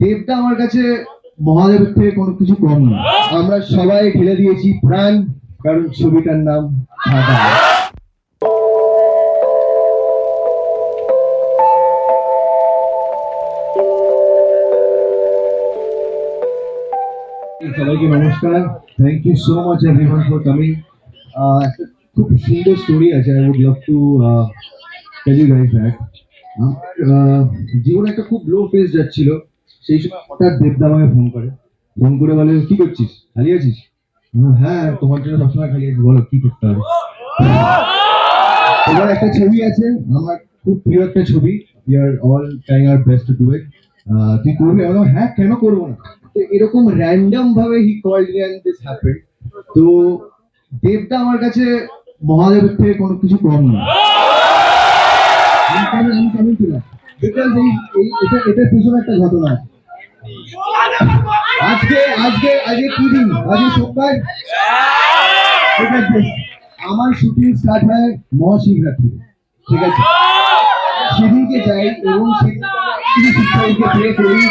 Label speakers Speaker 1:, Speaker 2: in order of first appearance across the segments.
Speaker 1: দেবটা আমার কাছে মহাদেবের থেকে কোনো কিছু কম না। আমরা সবাই ঢেলে দিয়েছি প্রাণ, কারণ ছবিটার নাম খাদা সবাইকে নমস্কার। Thank you so much everyone for coming খুব সুন্দর স্টোরি আছে I would love to tell you guys that জীবনে একটা খুব লো ফেজ যাচ্ছিল। সেই সময় হঠাৎ দেবদা আমাকে ফোন করে। ফোন করে বলে, কি করছিস? খালি আছিস? হ্যাঁ তোমার জন্য সবসময় খালি আছি, বলো, কি করতে হবে? এবার একটা ছবি আছে, আমার খুব প্রিয় একটা ছবি। আর all trying our best to it তুই করবি? আমি হ্যাঁ কেন করব না? তো এরকম র্যান্ডম ভাবে he called me and this happen তো দেবটা আমার কাছে মহাদেবের থেকে কোনো কিছু কম না। এটা- এটার পিছনে একটা ঘটনা আছে। আজকে আজকে আজকে কি দিন? আজকে সোমবার? ঠিক আছে। আমার শুটিং স্টার্ট হয় মহাশিবরাত্রি। ঠিক আছে। সেদিনকে যাই এবং সেদিনকে শিক্ষাকে প্রে করি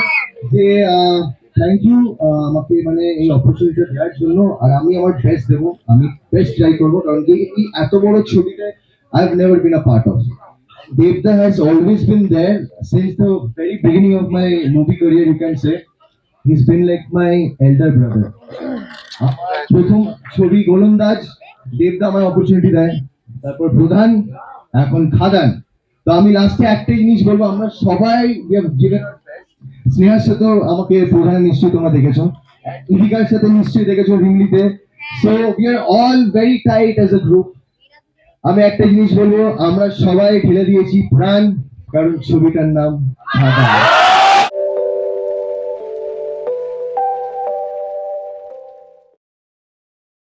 Speaker 1: যে থ্যাংক ইউ আমাকে মানে এই অপরচুনিটি দেওয়ার জন্য। আর আমি আমার বেস্ট দেবো। আমি বেস্ট ট্রাই করব। কারণ কি এই এত বড় ছবিতে I have never been a part of Devda has always been there since the very beginning of my movie career, you can say. He's been like my elder brother. আমার প্রথম ছবি গোলন্দাজ দেবদা আমার অপরচুনিটি দেয়। তারপর প্রধান, এখন খাদান। তো আমি লাস্টে একটাই জিনিস বলব, আমরা সবাই. স্নেহার সাথেও আমাকে প্রধান নিশ্চয়ই তোমরা দেখেছ। ইদিকার সাথে নিশ্চয়ই দেখেছ রিমলিতে so we are all very tight as a group আমি একটা জিনিস বলব, আমরা সবাই ঢেলে দিয়েছি প্রাণ, কারণ ছবিটার নাম খাদা